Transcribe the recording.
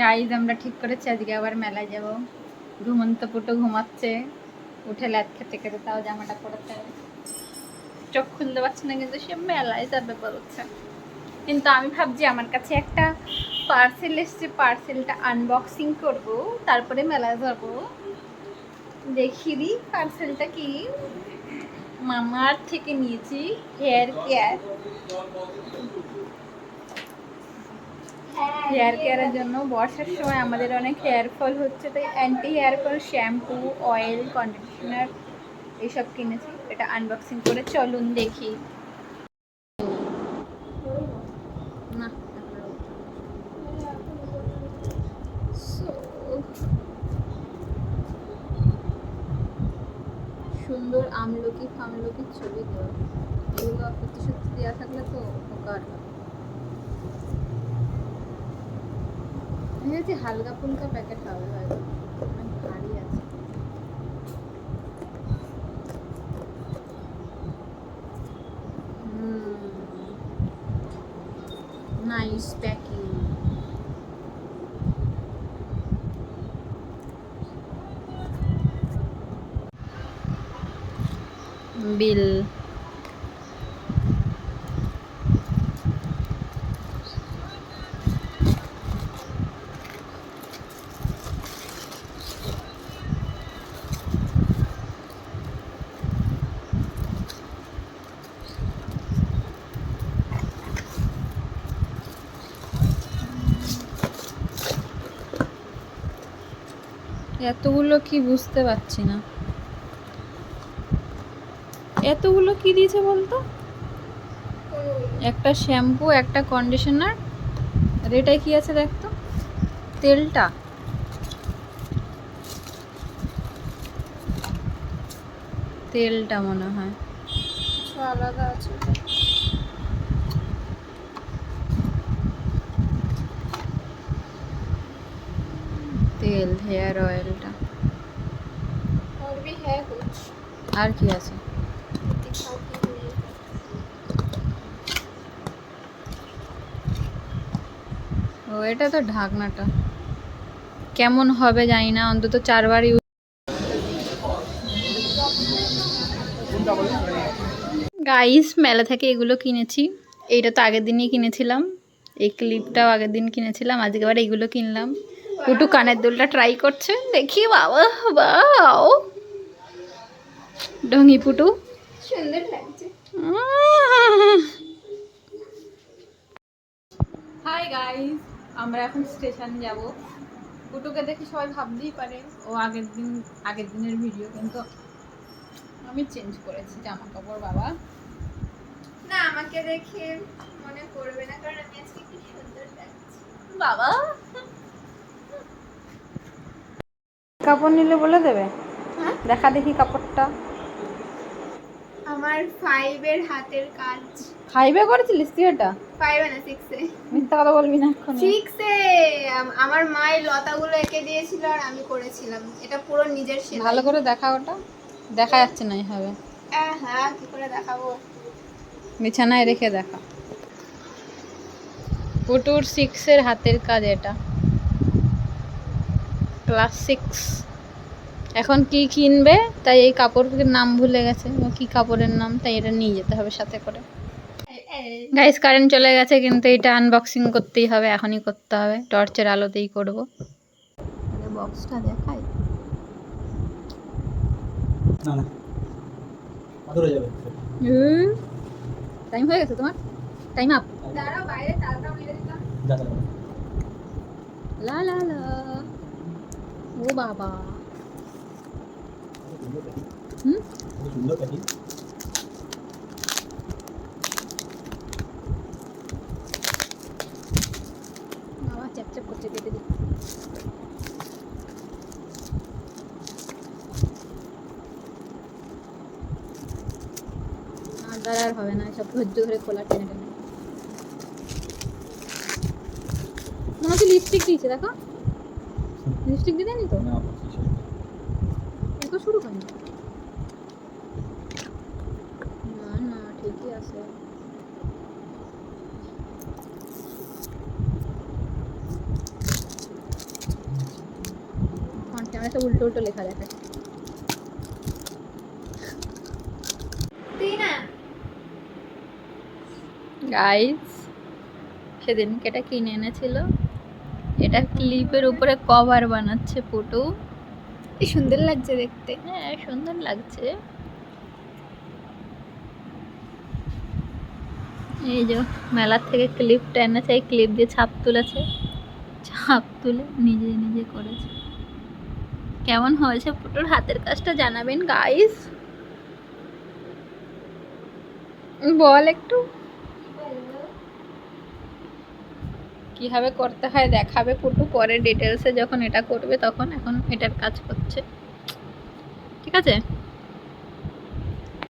Guys আমরা ঠিক করেছি, আজকে আবার মেলায় যাব। ঘুমন্ত পুটো ঘুমাচ্ছে। উঠে ল্যাদ খেতে খেতে তাও জামাটা পড়াতে হবে। চোখ খুলতে পারছে না, কিন্তু সে মেলায় যাবে বলছে। কিন্তু আমি ভাবছি আমার কাছে একটা পার্সেল এসছে পার্সেলটা আনবক্সিং করব, তারপরে মেলায় যাব। দেখি দি পার্সেলটা কি? মামার থেকে নিয়েছি হেয়ার কেয়ার হেয়ার কেয়ারের জন্য বর্ষার সময় আমাদের অনেক হেয়ার ফল হচ্ছে, তাই anti hair fall shampoo oil conditioner এইসব কিনেছি। এটা আনবক্সিং করে চলুন দেখি। সুন্দর আমলকি ফামলকির ছবি দেওয়া। এগুলো সত্যি সত্যি দেওয়া থাকলে তো উপকার হয়। ভেবেছি হালকা ফুলকা প্যাকেট হবে হয়তো অনেক ভারী আছে নাইস প্যাকিং বিল এতগুলো কি বুঝতে পারছি না। এতগুলো কি দিয়েছে বলতো? একটা শ্যাম্পু, একটা কন্ডিশনার আর এটাই কি আছে দেখতো তেলটা। তেলটা মনে হয়। আলাদা আছে তেল হেয়ার অয়েলটা और भी है कुछ আর কি আছে दिखाती हूँ ও এটা তো ঢাকনাটা কেমন হবে জানি না অন্তত চারবার ইউজ গাইস মেলা থেকে এগুলো কিনেছি এইটা তো আগের দিনই কিনেছিলাম এই ক্লিপটাও আগের দিন কিনেছিলাম আজকে আবার এইগুলো কিনলাম। পুটু কানের দুলটা ট্রাই করছে দেখি বাবা বাও। ডঙ্গি পুটু। সুন্দর লাগছে। হাই গাইস আমরা এখন স্টেশন যাব। পুটুকে দেখে সবাই ভাবতেই পারে ও আগের দিন আগের দিনের ভিডিও কিন্তু আমি চেঞ্জ করেছি জামা কাপড় বাবা। না আমাকে দেখে মনে করবে না কারণ আমি আজকে বাবা। কাপড় নিলে বলে দেবে? হ্যাঁ? দেখা দেখি কাপড়টা। আমার ফাইভের হাতের কাজ। ফাইভে করেছিলিস তুই এটা? ফাইভে না সিক্সে মিথ্যা কথা বলবি না এখন সিক্সে আমার মায়ের লতাগুলো এঁকে দিয়েছিল আর আমি করেছিলাম। এটা পুরো নিজের সেলাই। ভালো করে দেখা ওটা। দেখা যাচ্ছে না হবে আহ, হ্যাঁ কি করে দেখাবো? বিছানায় রেখে দেখা। পুটুর সিক্সের হাতের কাজ এটা। ক্লাস সিক্স এখন কি কিনবে তাই এই কাপড়ের নাম ভুলে গেছে। ও কি কাপড়ের নাম তাই এটা নিয়ে যেতে হবে সাথে করে। গাইস কারেন্ট চলে গেছে কিন্তু এটা আনবক্সিং করতেই হবে এখনই করতে হবে। টর্চের আলোতেই করব। বক্সটা দেখাই। না না। আদরে যাবে। টাইম হয়ে গেছে তোমার? টাইম আপ দাঁড়াও বাইরে যা লা লা লা। ও বাবা। হুম? সুন্দর প্যাকিং বাবা, চ্যাপ চ্যাপ করছে, কেটে দিই আর হবে না, সব ধৈর্য ধরে খোলা টেনে টেনে মনে হচ্ছে লিপস্টিক দিয়েছে দেখো। লিপস্টিক দিয়ে দেয়নি তো? না এত শুরু হয়নি না না ঠিকই আছে। ক্যামেরাতে উল্টো উল্টো লেখা দেখাচ্ছে। গাইস সেদিনকে এটা কিনে এনেছিল। এটা ক্লিপের উপরে কভার বানাচ্ছে পুটু কি সুন্দর লাগছে দেখতে। হ্যাঁ সুন্দর লাগছে। এই যে মেলার থেকে ক্লিপটা এনেছে এই ক্লিপ দিয়ে ছাপ তুলেছে। ছাপ তুলে নিজে নিজে করেছে। কেমন হয়েছে পুটুর হাতের কাজটা জানাবেন গাইস বল একটু। কীভাবে করতে হয় দেখাবে পুটু পরে ডিটেলসে যখন এটা করবে তখন এখন এটার কাজ করছে ঠিক আছে?